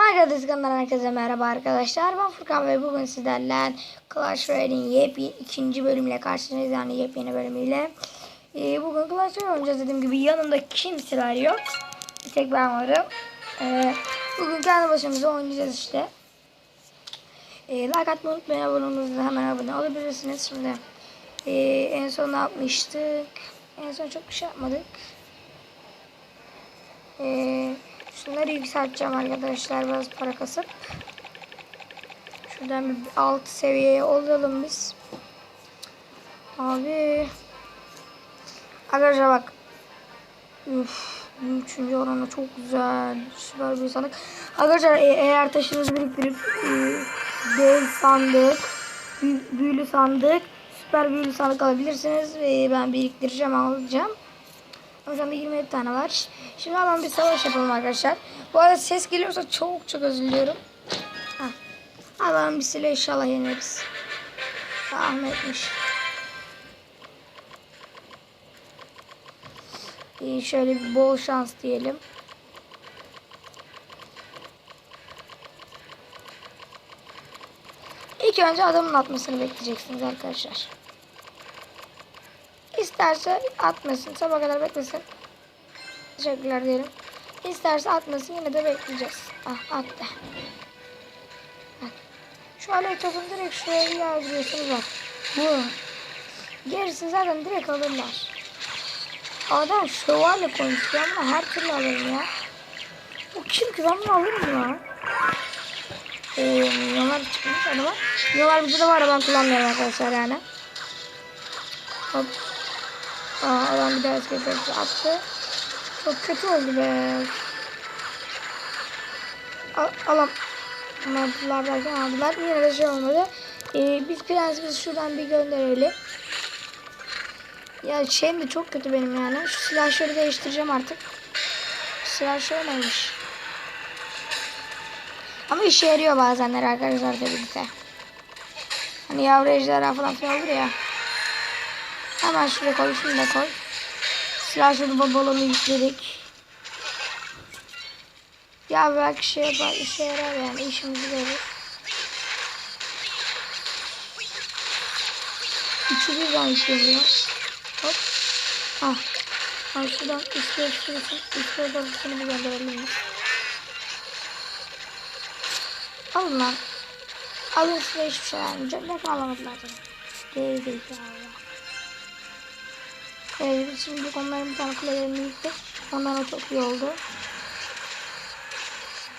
Minecraft kanalından herkese merhaba arkadaşlar. Ben Furkan ve bugün sizlerle Clash Royale'in yepyeni ikinci bölümüyle karşınızdayız. Yani yepyeni bölümüyle. Ee, bugün Clash Royale oynayacağız dediğim gibi. Yanımda kimseler yok. Bir tek ben varım. Ee, bugün kendi başımıza oynayacağız işte. Ee, like atmayı unutmayın. Abone olmanızı hemen abone olabilirsiniz. Şimdi ee, en son ne yapmıştık? En son çok bir şey yapmadık. Ee, şunları yükselteceğim arkadaşlar biraz para kasıp. Şuradan bir alt seviyeye olalım biz. Abi. Arkadaşlar bak. Üf, üçüncü oranı çok güzel. Süper bir sandık. Arkadaşlar e- eğer taşınızı biriktirip e, dev sandık, büyü- büyülü sandık, süper büyülü sandık alabilirsiniz. E, ben biriktireceğim alacağım. Ama şu anda 27 tane var. Şimdi hemen bir savaş yapalım arkadaşlar. Bu arada ses geliyorsa çok çok özür diliyorum. Allah'ın bir silah inşallah yeneriz. Ahmet'miş. İyi şöyle bir bol şans diyelim. İlk önce adamın atmasını bekleyeceksiniz arkadaşlar. İsterse atmasın. Sabah kadar beklesin. Teşekkürler diyelim. İsterse atmasın yine de bekleyeceğiz. Ah attı. Şu alev topunu direkt şuraya yağdırıyorsunuz bak. Bu. Gerisi zaten direkt alırlar. Adam şövalye ya ama her türlü alırım ya. Bu kim ki ben bunu alırım ya. Ee, milyonlar çıkmış adama. Milyonlar bizde de var ben kullanmıyorum arkadaşlar yani. Hop. Aa, adam bir daha eski attı. Çok kötü oldu be. Al, alam. Aldılar derken aldılar. Yine de şey olmadı. Ee, biz prensimizi şuradan bir gönderelim. Ya şeyim de çok kötü benim yani. Şu silahları değiştireceğim artık. Silahları neymiş? Ama işe yarıyor bazenler arkadaşlar tabii ki de. Hani yavru ejderha falan filan olur ya. Hemen şuraya koy, şunu da koy. Silahlı balonu yükledik. Ya belki şey yapar, işe yarar yani işimizi görür. Üçü birden yükleniyor. Hop. Ah. Ha şuradan üstüne sürüsün. Üstüne dalısını bir gönderelim. Alın lan. Alın size hiçbir şey vermeyeceğim. Bak alamadılar canım. Geri değil ya Allah. Biz şimdi onların bir tane kulelerini yıktık. Ondan o çok iyi oldu.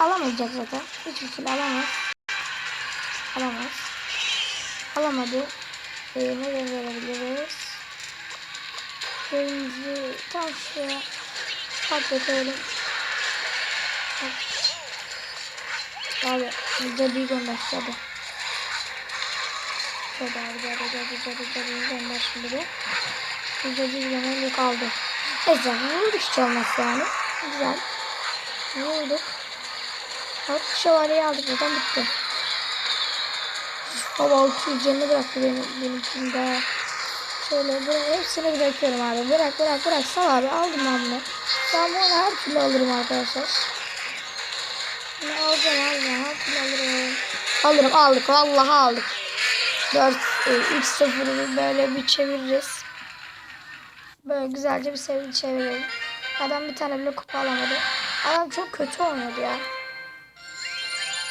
Alamayacak zaten. Hiçbir şey alamaz. Alamaz. Alamadı. Ee, ne verebiliriz? Köyümüzü tam şuraya patlatalım. Abi bize bir gönder hadi. Şöyle abi hadi hadi hadi hadi gönder şimdi bir. Bir gönder kaldı. Neyse vurduk hiç olmaz yani. Güzel. Vurduk. Bak şövalyeyi aldık zaten bitti. Baba 600 canını bıraktı benim, benimkinde. Şöyle bırak, hepsini bırakıyorum abi. Bırak bırak bırak sal abi aldım ben bunu. Ben bunu her türlü alırım arkadaşlar. Bunu alacağım alacağım her türlü alırım. Alırım aldık vallahi aldık. 4 3 0'ı böyle bir çeviririz. Böyle güzelce bir sevgi çevirelim. Adam bir tane bile kupa alamadı. Adam çok kötü oynadı ya.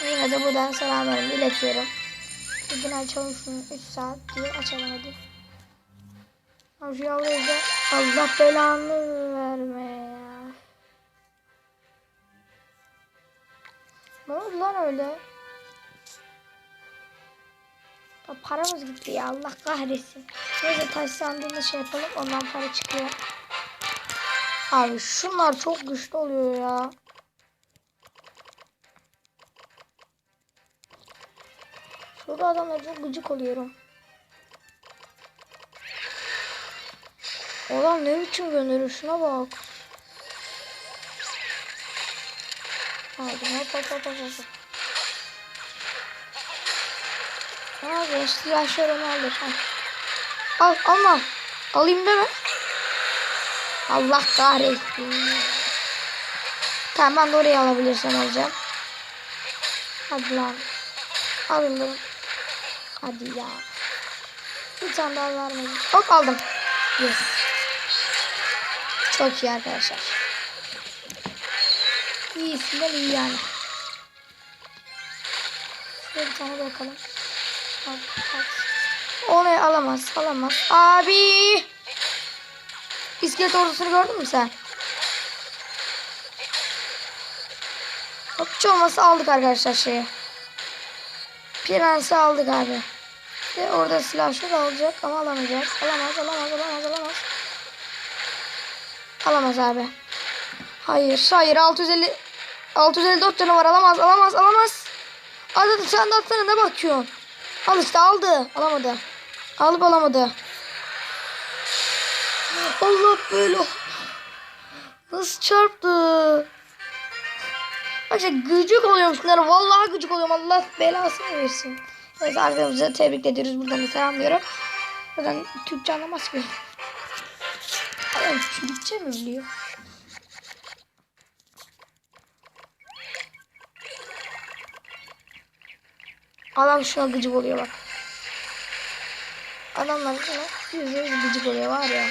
Yine de buradan selamlarımı iletiyorum. Bugün açalım şunu 3 saat diye açalım hadi. Abi şu yavruyu da Allah belanı verme ya. Ne oldu lan öyle? Ya paramız gitti ya Allah kahretsin. Neyse taş sandığında şey yapalım ondan para çıkıyor. Abi şunlar çok güçlü oluyor ya. Şurada adamlar çok gıcık oluyorum. Adam ne biçim gönderiyor şuna bak. Aldım hop hop hop hop hop. Abi silahlar onu alır. Ha. Al alma. Alayım deme. Allah kahretsin. Tamam ben de oraya alabilirsem alacağım. Hadi lan. Alın bunu. Hadi ya. Bir tane daha vermedi. Hop aldım. Yes. Çok iyi arkadaşlar. İyisinden iyi yani. Şöyle bir tane bakalım. Al, al. Onu alamaz, alamaz. Abi! İskelet ordusunu gördün mü sen? Hiç olmazsa aldık arkadaşlar şeyi. Prensi aldık abi. Ve orada silah şurada olacak ama alamayacak. Alamaz, alamaz, alamaz, alamaz. Alamaz abi. Hayır, hayır 650 654 canavar alamaz, alamaz, alamaz. Hadi sen de atsana ne bakıyorsun? Al işte aldı. Alamadı. Alıp alamadı. Allah böyle. Nasıl çarptı? Arkadaşlar gıcık oluyorum şunlara. Vallahi gıcık oluyorum. Allah belasını versin. Evet arkadaşımıza tebrik ediyoruz. Buradan da selamlıyorum. Buradan Türkçe anlamaz ki. Adam Türkçe mi biliyor? Adam şuna gıcık oluyor bak. Adamlar şuna yüzde yüz gıcık oluyor var ya.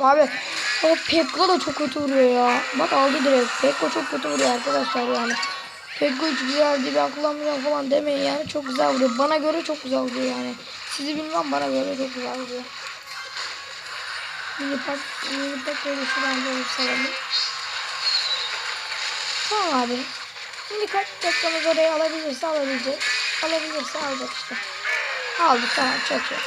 Abi o Pekka da çok kötü vuruyor ya. Bak aldı direkt. Pekka çok kötü vuruyor arkadaşlar yani. Pekka hiç güzel değil kullanmayacağım falan demeyin yani. Çok güzel vuruyor. Bana göre çok güzel vuruyor yani. Sizi bilmem bana göre çok güzel vuruyor. Mini pak, mini pak böyle şuradan böyle salalım. Tamam abi. Şimdi kaç dakikamız oraya alabilirse alabilecek. Alabilirse alacak işte. Aldık tamam çok iyi.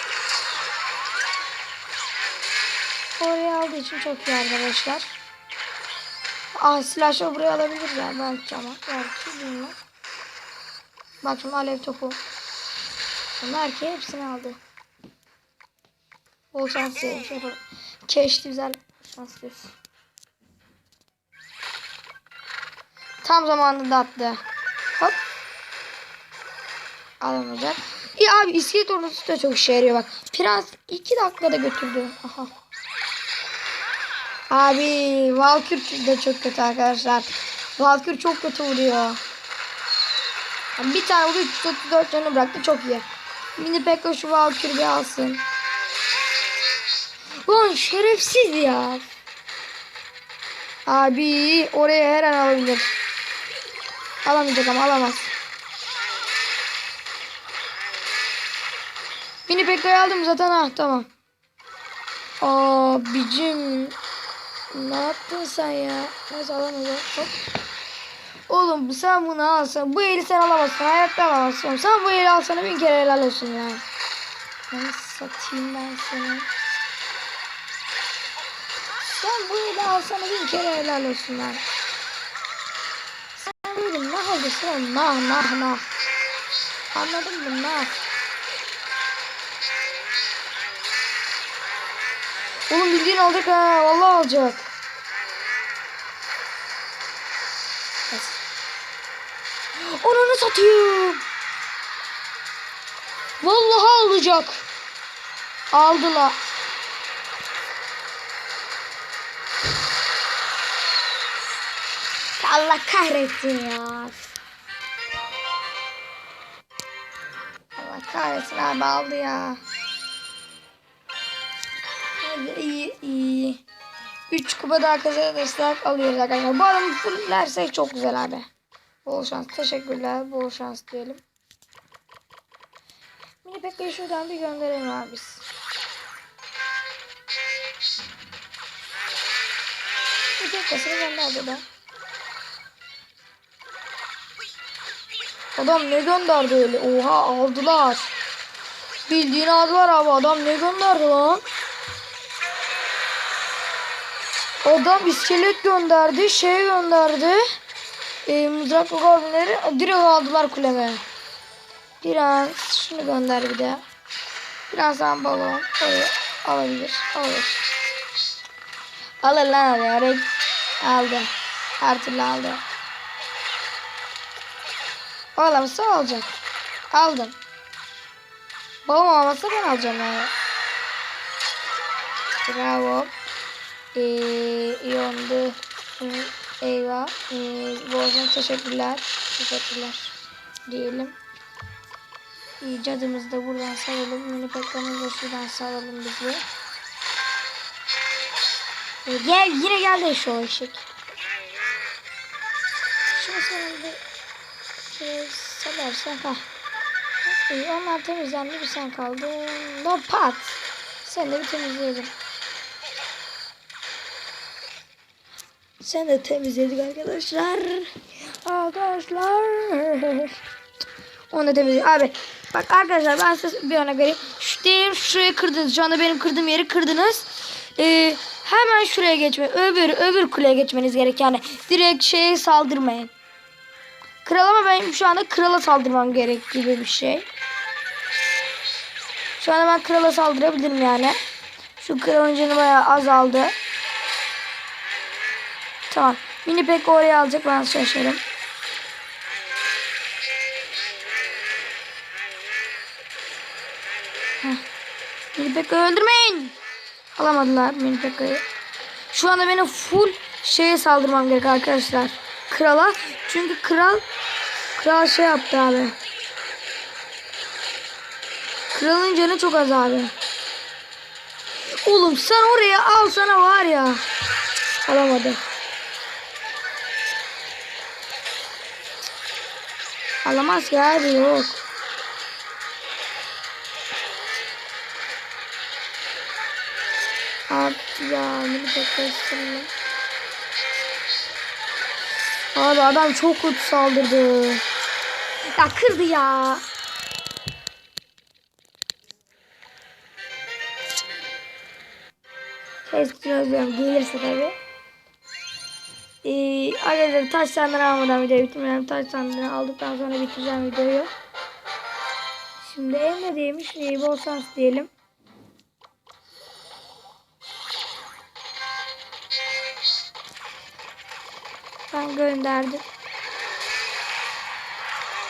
Oraya aldığı için çok iyi arkadaşlar. Ah silahı buraya alabilir ya belki ama. Belki bilmem. Bak şimdi alev topu. Bunlar ki hepsini aldı. Bol şans. Şey yapalım. Keşti güzel şans. Tam zamanında attı. Hop. Alamayacak. İyi abi iskelet ordusu da çok işe yarıyor bak. Prens 2 dakikada götürdü. Aha. Abi Valkür de çok kötü arkadaşlar. Valkür çok kötü vuruyor. Bir tane vurdu 334 canı bıraktı çok iyi. Mini Pekka şu Valkür bir alsın. Lan şerefsiz ya. Abi oraya her an alabilir. Alamayacak ama alamaz. Mini Pekka'yı aldım zaten ha tamam. Abicim. Ne yaptın sen ya? Neyse alamayacak. Hop. Oğlum sen bunu alsan. Bu eli sen alamazsın. Hayatta alamazsın. Sen bu eli alsana bin kere helal olsun ya. Ben satayım ben seni. Sen bu eli alsana bin kere helal olsun lan. Dedim nah oldu sen nah nah nah. Anladın mı nah. Oğlum bildiğin alacak ha. Vallahi alacak. Onu satayım. Vallahi alacak. Aldılar. Allah kahretsin ya. Allah kahretsin abi aldı ya. Hadi iyi iyi. 3 kupa daha kazanırsak alıyoruz arkadaşlar. Bu adamı fullersek çok güzel abi. Bol şans. Teşekkürler. Bol şans diyelim. Mini Pekka'yı şuradan bir gönderelim abi biz. Bir Pekka'sını gönder burada. Adam ne gönderdi öyle? Oha aldılar. Bildiğin aldılar abi. Adam ne gönderdi lan? Adam iskelet gönderdi. Şey gönderdi. E, mızraklı goblinleri direkt aldılar kuleme. Biraz şunu gönder bir de. Birazdan balon. Oraya alabilir. Alır. Alır lan alıyor. Aldı. Her türlü aldı. Ağlamışsa alacak. Aldım. Babam almazsa ben alacağım yani. Bravo. Ee, iyi oldu. Ee, eyvah. Ee, Boğazına teşekkürler. Teşekkürler. Diyelim. İyi cadımızı da buradan salalım. Mini pekkamızı da şuradan salalım bizi. Ee, gel yine geldi şu eşek. Şimdi sen bir salarsan ha. İyi onlar temizlendi bir sen kaldın. No pat. Sen de bir temizleyelim. Sen de temizledik arkadaşlar. Arkadaşlar. Onu da temizledik. Abi bak arkadaşlar ben size bir örnek vereyim. Şu diyelim şuraya kırdınız. Şu anda benim kırdığım yeri kırdınız. Ee, hemen şuraya geçme. Öbür öbür kuleye geçmeniz gerek. Yani direkt şeye saldırmayın. Kral ama ben şu anda krala saldırmam gerek gibi bir şey. Şu anda ben krala saldırabilirim yani. Şu kralın canı bayağı azaldı. Tamam. Mini pek oraya alacak ben şaşarım. Heh. Mini pek'i öldürmeyin. Alamadılar mini pek'i. Şu anda benim full şeye saldırmam gerek arkadaşlar. Krala. Çünkü kral kral şey yaptı abi. Kralın canı çok az abi. Oğlum sen oraya al sana var ya. Alamadı. Alamaz ki abi yok. Abi ya beni beklesin. Abi adam çok kötü saldırdı. Ya kırdı ya. Özlüyorum. Gelirse tabi. Ee, arkadaşlar taş sandığını almadan videoyu bitirmem. Taş sandığını aldıktan sonra bitireceğim videoyu. Şimdi emredeymiş. İyi bol şans diyelim. Ben gönderdim.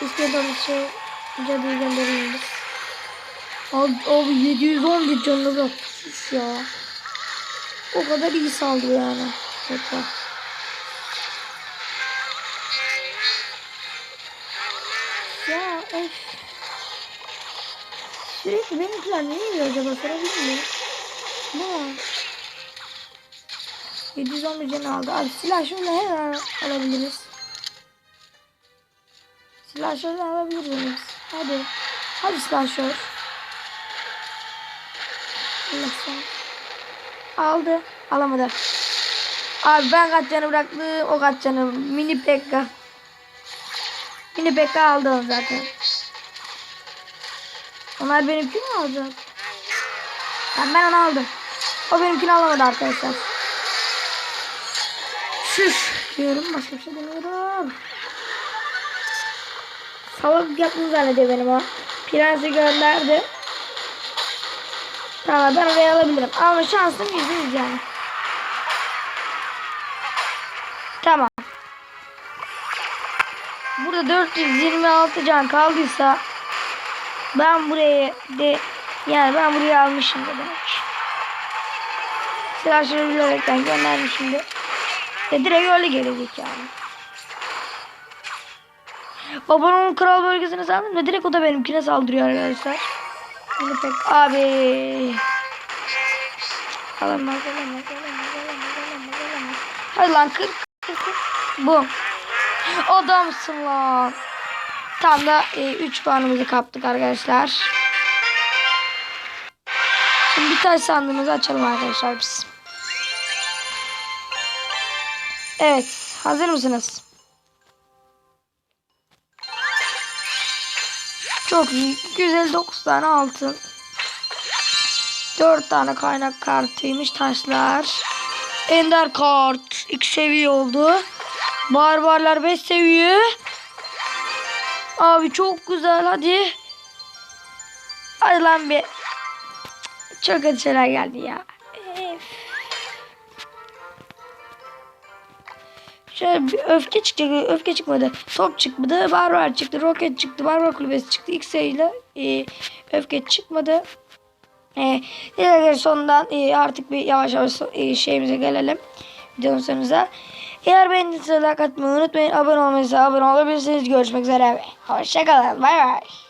İstediğim şey cadıyı göndereyim biz. Abi, abi 711 canlı bırakmış ya. O kadar iyi saldırıyor yani. Hatta. Ya of. Sürekli benimkiler ne yiyor acaba sorabilir miyim? Ne var? 711 can aldı. Abi silah şunu hemen alabiliriz. Silah şunu alabilir miyiz? Hadi. Hadi silah şunu. Allah sana. Aldı. Alamadı. Abi ben kaç canı bıraktım. O kaç canı. Mini Pekka. Mini Pekka aldı onu zaten. Onlar benimkini alacak? Ben, ben onu aldım. O benimkini alamadı arkadaşlar. Şuş diyorum. Başka bir şey demiyorum. Salak yaptığını zannediyor benim o. Prensi gönderdi. Tamam ben oraya alabilirim. Ama şansım yüzde yüz yani. Tamam. Burada 426 can kaldıysa ben buraya de yani ben buraya almışım demek. Silahları bilerekten göndermişim de. E direkt öyle gelecek yani. Babamın kral bölgesine saldım da direkt o da benimkine saldırıyor arkadaşlar. Bunu pek abi. Alamaz alamaz alamaz alamaz alamaz alamaz. Hadi lan kır kır kır. Bu. Adamsın lan. Tam da 3 puanımızı kaptık arkadaşlar. Şimdi bir taş sandığımızı açalım arkadaşlar biz. Evet. Hazır mısınız? Çok iyi. Güzel 9 tane altın. 4 tane kaynak kartıymış taşlar. Ender kart 2 seviye oldu. Barbarlar 5 seviye. Abi çok güzel hadi. Hadi lan bir. Çok kötü şeyler geldi ya. Şöyle bir öfke çıktı. Öfke çıkmadı. Top çıkmadı. Barbar çıktı. Roket çıktı. Barbar kulübesi çıktı. X ile e, öfke çıkmadı. Ee, diğer sonundan e, artık bir yavaş yavaş e, şeyimize gelelim. Videonun sonumuza. Eğer beğendiyseniz like atmayı unutmayın. Abone olmayı abone olabilirsiniz. Görüşmek üzere. Hoşçakalın. Bay bay.